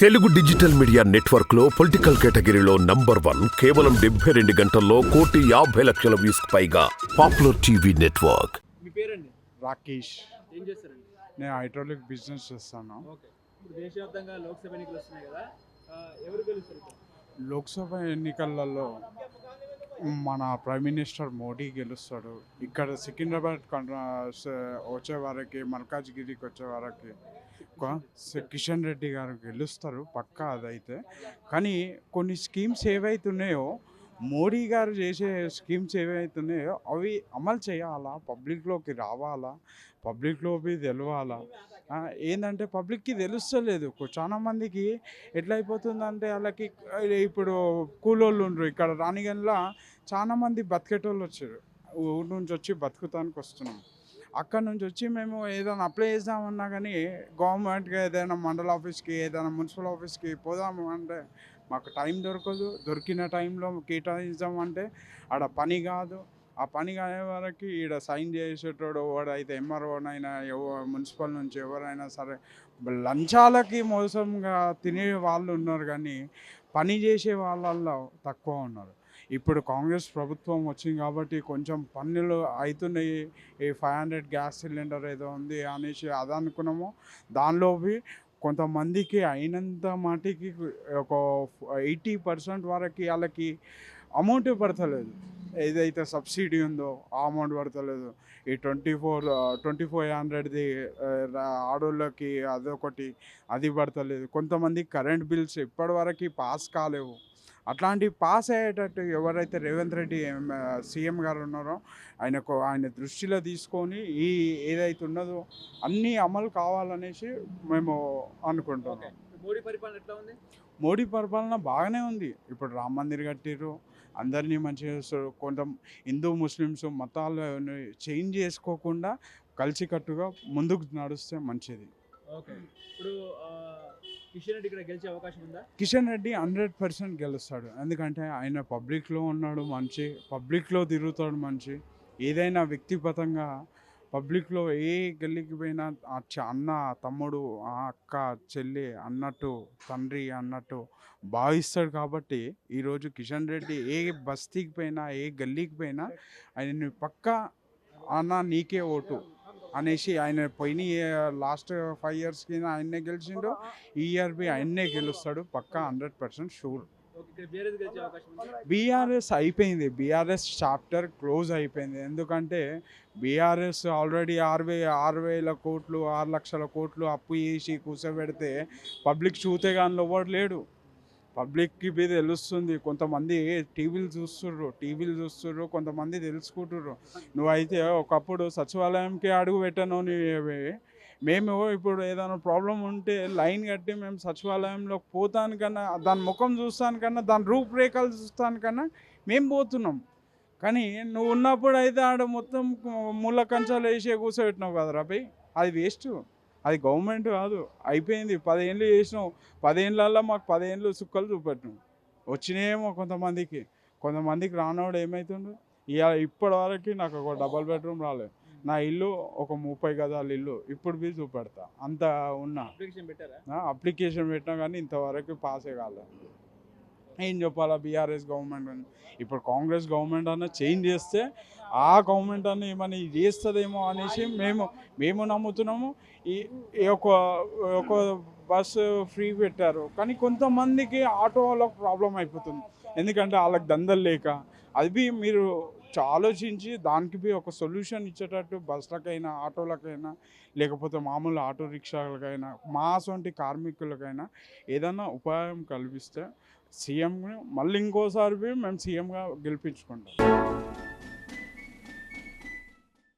Telugu digital media నెట్వర్క్లో political కేటగిరీలో number one కేవలం డెబ్బై రెండు గంటల్లో కోటి యాభై లక్షల వ్యూస్ పైగా పాపులర్ టీవీ నెట్వర్క్. మీ పేరండి? రాకేష్. ఏం చేస్తారండి? నేను హైడ్రాలిక్ బిజినెస్ చేస్తాను. ఓకే. ఇప్పుడు దేశవ్యాప్తంగా లోక్సభ ఎన్నికలు వస్తున్నాయి కదా. ఆ, ఎవరు గెలుస్తారు? ఇక్కడ? లోక్సభ ఎన్నికలలో మన ప్రైమ్ మినిస్టర్ మోడీ గెలుస్తాడు. ఇక్కడ సికింద్రాబాద్ వచ్చే వారికి మల్కాజ్గిరికి వచ్చే వారికి కిషన్ రెడ్డి గారు గెలుస్తారు పక్కా అదైతే. కానీ కొన్ని స్కీమ్స్ ఏవైతున్నాయో మోడీ గారు చేసే స్కీమ్స్ ఏవైతున్నాయో అవి అమలు చేయాలా? పబ్లిక్లోకి రావాలా? పబ్లిక్లోకి తెలవాలా? ఏంటంటే పబ్లిక్కి తెలుస్తలేదు. చాలా మందికి ఎట్లా అయిపోతుందంటే వాళ్ళకి ఇప్పుడు కూలోళ్ళు ఉండరు ఇక్కడ రాణిగంలో చాలా మంది బతికేటోళ్ళు వచ్చారు. ఊరు నుంచి వచ్చి బతుకుతానికి వస్తున్నాం. అక్కడ నుంచి వచ్చి మేము ఏదైనా అప్లై చేద్దామన్నా కానీ గవర్నమెంట్కి ఏదైనా మండల ఆఫీస్కి ఏదైనా మున్సిపల్ ఆఫీస్కి పోదాము అంటే మాకు టైం దొరకదు. దొరికిన టైంలో కేటాయిద్దాం అంటే ఆడ పని కాదు. ఆ పని కాని వరకు ఈడ సైన్ చేసేటోడు ఎవడైతే ఎంఆర్ఓనైనా ఎవ మున్సిపల్ నుంచి ఎవరైనా సరే లంచాలకి మోసంగా తినే వాళ్ళు ఉన్నారు కానీ పని చేసే వాళ్ళల్లో తక్కువ ఉన్నారు. ఇప్పుడు కాంగ్రెస్ ప్రభుత్వం వచ్చింది కాబట్టి కొంచెం పన్నులు అవుతున్నాయి ఈ ఫైవ్ హండ్రెడ్ గ్యాస్ సిలిండర్ ఏదో ఉంది అనేసి అదనుకున్నాము దానిలోవి కొంతమందికి అయినంత మటుకి ఒక ఎయిటీ పర్సెంట్ వరకు వాళ్ళకి అమౌంట్ పడతలేదు. ఏదైతే సబ్సిడీ ఉందో ఆ అమౌంట్ పడతలేదు. ఈ ట్వంటీ ఫోర్ ట్వంటీ ఫోర్ హండ్రెడ్ది ఆడోళ్ళకి అదొకటి అది పడతలేదు. కొంతమంది కరెంట్ బిల్స్ ఇప్పటివరకు పాస్ కాలేవు. అట్లాంటి పాస్ అయ్యేటట్టు ఎవరైతే రేవంత్ రెడ్డి సీఎం గారు ఉన్నారో ఆయనకు ఆయన దృష్టిలో తీసుకొని ఈ ఏదైతే ఉన్నదో అన్నీ అమలు కావాలనేసి మేము అనుకుంటున్నాం. మోడీ పరిపాలన ఎట్లా ఉంది? మోడీ పరిపాలన బాగానే ఉంది. ఇప్పుడు రామ మందిర్ కట్టిర్రు. అందరినీ మంచిగా చేస్తారు కొంత హిందూ ముస్లిమ్స్ మతాలు చేంజ్ చేసుకోకుండా కలిసికట్టుగా ముందుకు నడిస్తే మంచిది. ఓకే. ఇప్పుడు కిషన్ రెడ్డి ఇక్కడ గెలిచే అవకాశం ఉందా? కిషన్ రెడ్డి హండ్రెడ్ పర్సెంట్ గెలుస్తాడు. ఎందుకంటే ఆయన పబ్లిక్లో ఉన్నాడు మంచి పబ్లిక్లో తిరుగుతాడు మంచి. ఏదైనా వ్యక్తిగతంగా పబ్లిక్లో ఏ గల్లీకి పోయినా ఆ చ- అన్న తమ్ముడు ఆ అక్క చెల్లి అన్నట్టు తండ్రి అన్నట్టు భావిస్తాడు కాబట్టి ఈరోజు కిషన్ రెడ్డి ఏ బస్తీకి పోయినా ఏ గల్లీకి పోయినా ఆయన పక్క అన్న నీకే ఓటు. అనేసి ఆయన పోయిన లాస్ట్ ఫైవ్ ఇయర్స్కి ఆయన్నే గెలిచిండు. ఈ ఇయర్ బి ఆయన్నే గెలుస్తాడు పక్కా హండ్రెడ్ పర్సెంట్ షూర్ బీఆర్ఎస్ అయిపోయింది. బీఆర్ఎస్ చాప్టర్ క్లోజ్ అయిపోయింది. ఎందుకంటే బీఆర్ఎస్ ఆల్రెడీ ఆరు వే ఆరు వేల కోట్లు ఆరు లక్షల కోట్లు అప్పు చేసి కూర్చోబెడితే పబ్లిక్ చూతే కానీ ఎవడు లేడు. పబ్లిక్కి మీద తెలుస్తుంది. కొంతమంది టీవీలు చూస్తుర్రు టీవీలు చూస్తుర్రు కొంతమంది తెలుసుకుంటుర్రు. నువ్వైతే ఒకప్పుడు సచివాలయంకి అడుగు పెట్టను నీవి మేము ఇప్పుడు ఏదైనా ప్రాబ్లం ఉంటే లైన్ కట్టి మేము సచివాలయంలో పోతానికన్నా దాని ముఖం చూస్తానికన్నా దాని రూపురేఖలు చూస్తానికన్నా మేము పోతున్నాం. కానీ నువ్వు ఉన్నప్పుడు అయితే ఆడ మొత్తం ముళ్ళ కంచాలు వేసి కూర్చోబెట్టినావు కదా రాబై అది వేస్ట్. అది గవర్నమెంట్ కాదు. అయిపోయింది. పదేళ్ళు చేసినావు పదేళ్ళల్లో మాకు పదేళ్ళు సుక్కలు చూపెట్టినావు వచ్చినాయేమో కొంతమందికి. కొంతమందికి రానోడు ఏమవుతుండు ఇక ఇప్పటి వరకు నాకు ఒక డబల్ బెడ్రూమ్ రాలేదు నా ఇల్లు ఒక ముప్పై గదాల ఇల్లు. ఇప్పుడు బి చూపెడతా. అంత ఉన్నా. అప్లికేషన్ పెట్టారా? నా అప్లికేషన్ పెట్టినా కానీ ఇంతవరకు పాసే కాలేదు ఏం చెప్పాలా? బీఆర్ఎస్ గవర్నమెంట్ ఇప్పుడు కాంగ్రెస్ గవర్నమెంట్ అన్న చేంజ్ చేస్తే ఆ గవర్నమెంట్ అని ఏమైనా ఇది చేస్తుందేమో అనేసి మేము మేము నమ్ముతున్నాము. ఈ ఈ ఒక ఒక బస్సు ఫ్రీ పెట్టారు. కానీ కొంతమందికి ఆటో వాళ్ళకి ప్రాబ్లం అయిపోతుంది. ఎందుకంటే వాళ్ళకి దందలు లేక. అది మీరు ఆలోచించి దానికి బి ఒక సొల్యూషన్ ఇచ్చేటట్టు బస్సులకైనా ఆటోలకైనా లేకపోతే మామూలు ఆటో రిక్షాలకైనా మా సొంటి కార్మికులకైనా ఏదైనా ఉపాయం కల్పిస్తే సీఎం మళ్ళీ ఇంకోసారి మేము సీఎంగా గెలిపించుకుంటాం.